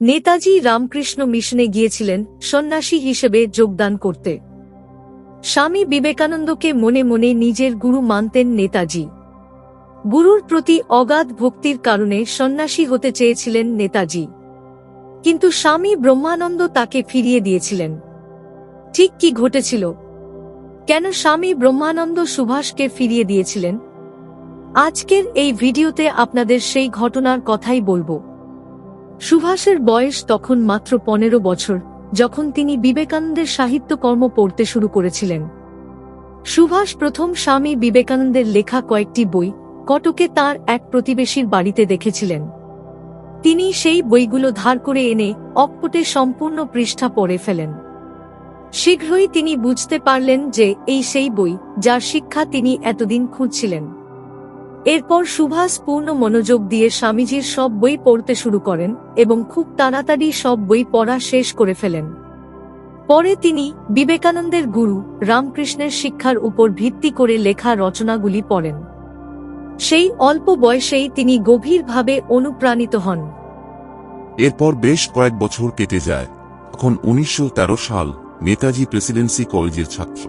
নেতাজি রামকৃষ্ণ মিশনে গিয়েছিলেন সন্ন্যাসী হিসেবে যোগদান করতে। স্বামী বিবেকানন্দকে মনে মনে নিজের গুরু মানতেন নেতাজি। গুরুর প্রতি অগাধ ভক্তির কারণে সন্ন্যাসী হতে চেয়েছিলেন নেতাজি। কিন্তু স্বামী ব্রহ্মানন্দ তাকে ফিরিয়ে দিয়েছিলেন। ঠিক কি ঘটেছিল? কেন স্বামী ব্রহ্মানন্দ সুভাষকে ফিরিয়ে দিয়েছিলেন? আজকের এই ভিডিওতে আপনাদের সেই ঘটনার কথাই বলব। সুভাষের বয়স তখন মাত্র পনেরো বছর, যখন তিনি বিবেকানন্দের সাহিত্যকর্ম পড়তে শুরু করেছিলেন। সুভাষ প্রথম স্বামী বিবেকানন্দের লেখা কয়েকটি বই কটকে তার এক প্রতিবেশীর বাড়িতে দেখেছিলেন। তিনি সেই বইগুলো ধার করে এনে অকপটে সম্পূর্ণ পৃষ্ঠা পড়ে ফেলেন। শীঘ্রই তিনি বুঝতে পারলেন যে এই সেই বই, যার শিক্ষা তিনি এতদিন খুঁজছিলেন। এরপর সুভাষ পূর্ণ মনোযোগ দিয়ে স্বামীজির সব বই পড়তে শুরু করেন এবং খুব তাড়াতাড়ি সব বই পড়া শেষ করে ফেলেন। পরে তিনি বিবেকানন্দের গুরু রামকৃষ্ণের শিক্ষার উপর ভিত্তি করে লেখা রচনাগুলি পড়েন। সেই অল্প বয়সেই তিনি গভীরভাবে অনুপ্রাণিত হন। এরপর বেশ কয়েক বছর কেটে যায়। তখন উনিশশো তেরো সাল নেতাজি প্রেসিডেন্সি কলেজের ছাত্র।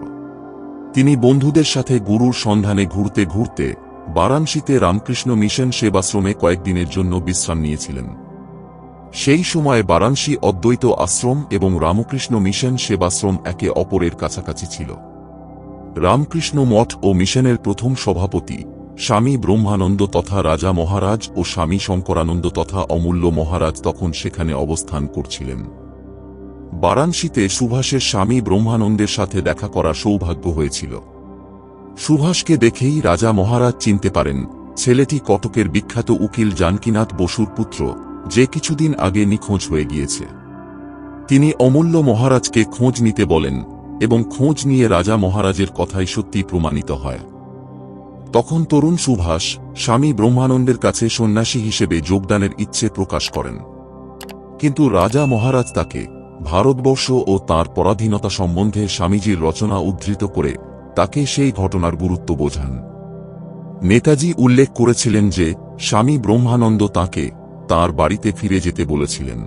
তিনি বন্ধুদের সাথে গুরুর সন্ধানে ঘুরতে ঘুরতে বারাণসীতে রামকৃষ্ণ মিশন সেবাশ্রমে কয়েকদিনের জন্য বিশ্রাম নিয়েছিলেন। সেই সময় বারাণসী অদ্বৈত আশ্রম এবং রামকৃষ্ণ মিশন সেবাশ্রম একে অপরের কাছাকাছি ছিল। রামকৃষ্ণ মঠ ও মিশনের প্রথম সভাপতি, স্বামী ব্রহ্মানন্দ তথা রাজা মহারাজ ও স্বামী শঙ্করানন্দ তথা অমূল্য মহারাজ তখন সেখানে অবস্থান করছিলেন। বারাণসীতে সুভাষের স্বামী ব্রহ্মানন্দের সাথে দেখা করা সৌভাগ্য হয়েছিল। সুভাষকে দেখেই রাজা মহারাজ চিনতে পারেন, ছেলেটি কটকের বিখ্যাত উকিল জানকীনাথ বসুর পুত্র, যে কিছুদিন আগে নিখোঁজ হয়ে গিয়েছে। তিনি অমূল্য মহারাজকে খোঁজ নিতে বলেন, এবং খোঁজ নিয়ে রাজা মহারাজের কথাই সত্যি প্রমাণিত হয়। তখন তরুণ সুভাষ, স্বামী ব্রহ্মানন্দের কাছে সন্ন্যাসী হিসেবে যোগদানের ইচ্ছে প্রকাশ করেন। কিন্তু রাজা মহারাজ তাকে, ভারতবর্ষ ও তার পরাধীনতা সম্বন্ধে স্বামীজির রচনা উদ্ধৃত করে তাকে সেই ঘটনার গুরুত্ব বোঝান। নেতাজি উল্লেখ করেছিলেন যে, স্বামী ব্রহ্মানন্দ তাকে তার বাড়িতে ফিরে যেতে বলেছিলেন।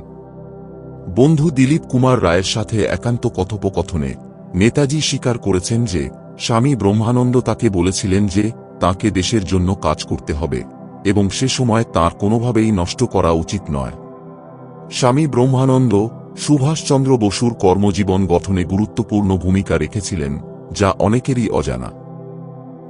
বন্ধু দিলীপ কুমার রায়ের সাথে একান্ত কথোপকথনে নেতাজি স্বীকার করেছেন যে, স্বামী ব্রহ্মানন্দ তাকে বলেছিলেন যে, তাকে দেশের জন্য কাজ করতে হবে এবং সে সময় তার কোনোভাবেই নষ্ট করা উচিত নয়। স্বামী ব্রহ্মানন্দ সুভাষচন্দ্র বসুর কর্মজীবন গঠনে গুরুত্বপূর্ণ ভূমিকা রেখেছিলেন। যা অনেকেরই অজানা।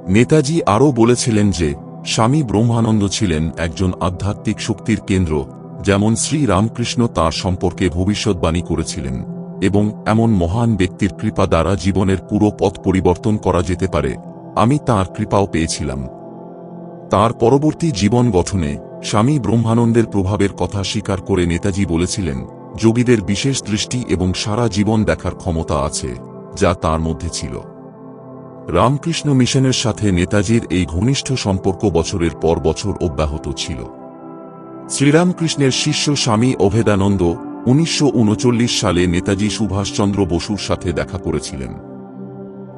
নেতাজি আরও বলেছিলেন যে, স্বামী ব্রহ্মানন্দ ছিলেন একজন আধ্যাত্মিক শক্তির কেন্দ্র, যেমন শ্রী রামকৃষ্ণ তার সম্পর্কে ভবিষ্যৎবাণী করেছিলেন, এবং এমন মহান ব্যক্তির কৃপা দ্বারা জীবনের পুরো পথ পরিবর্তন করা যেতে পারে। আমি তার কৃপাও পেয়েছিলাম। তার পরবর্তী জীবন গঠনে স্বামী ব্রহ্মানন্দের প্রভাবের কথা স্বীকার করে নেতাজি বলেছিলেন, যোগীদের বিশেষ দৃষ্টি এবং সারা জীবন দেখার ক্ষমতা আছে, যা তার মধ্যে ছিল। রামকৃষ্ণ মিশনের সাথে নেতাজির এই ঘনিষ্ঠ সম্পর্ক বছরের পর বছর অব্যাহত ছিল। শ্রীরামকৃষ্ণের শিষ্য স্বামী অভেদানন্দ উনিশশো উনচল্লিশ সালে নেতাজি সুভাষচন্দ্র বসুর সাথে দেখা করেছিলেন।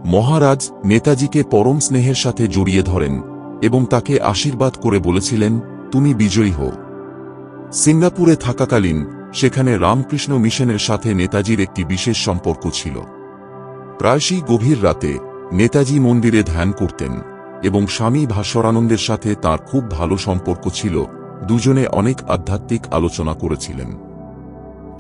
মহারাজ নেতাজিকে পরম স্নেহের সাথে জড়িয়ে ধরেন এবং তাকে আশীর্বাদ করে বলেছিলেন, তুমি বিজয়ী হও। সিঙ্গাপুরে থাকাকালীন সেখানে রামকৃষ্ণ মিশনের সাথে নেতাজির একটি বিশেষ সম্পর্ক ছিল। প্রায়শই গভীর রাতে নেতাজি মন্দিরে ধ্যান করতেন এবং স্বামী ভাস্বরানন্দের সাথে তার খুব ভালো সম্পর্ক ছিল, দুজনে অনেক আধ্যাত্মিক আলোচনা করেছিলেন।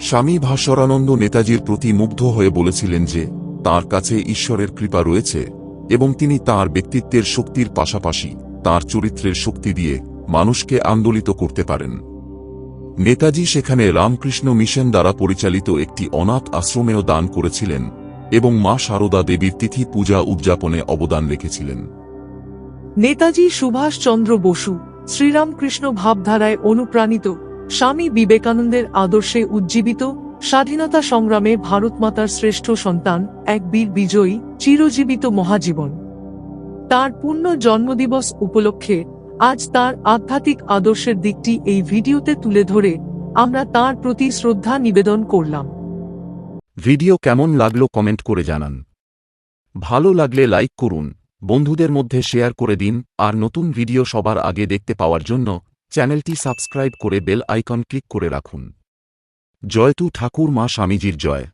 স্বামী ভাস্বরানন্দ নেতাজির প্রতি মুগ্ধ হয়ে বলেছিলেন যে, তার কাছে ঈশ্বরের কৃপা রয়েছে এবং তিনি তার ব্যক্তিত্বের শক্তির পাশাপাশি তার চরিত্রের শক্তি দিয়ে মানুষকে আন্দোলিত করতে পারেন। নেতাজি সেখানে রামকৃষ্ণ মিশন দ্বারা পরিচালিত একটি অনাথ আশ্রমেও দান করেছিলেন এবং মা সারদা দেবীর তিথি পূজা উদযাপনে অবদান রেখেছিলেন। নেতাজি সুভাষচন্দ্র বসু শ্রীরামকৃষ্ণ ভাবধারায় অনুপ্রাণিত স্বামী বিবেকানন্দের আদর্শে উজ্জীবিত স্বাধীনতা সংগ্রামে ভারতমাতার শ্রেষ্ঠ সন্তান, এক বীর বিজয়ী, চিরজীবিত মহাজীবন। তার পূর্ণ জন্মদিবস উপলক্ষে আজ তার আধ্যাত্মিক আদর্শের দিকটি এই ভিডিওতে তুলে ধরে আমরা তার প্রতি শ্রদ্ধা নিবেদন করলাম। ভিডিও কেমন লাগল কমেন্ট করে জানান। ভালো লাগলে লাইক করুন, বন্ধুদের মধ্যে শেয়ার করে দিন, আর নতুন ভিডিও সবার আগে দেখতে পাওয়ার জন্য চ্যানেলটি সাবস্ক্রাইব করে বেল আইকন ক্লিক করে রাখুন। জয়তু ঠাকুর মা স্বামীজির জয়।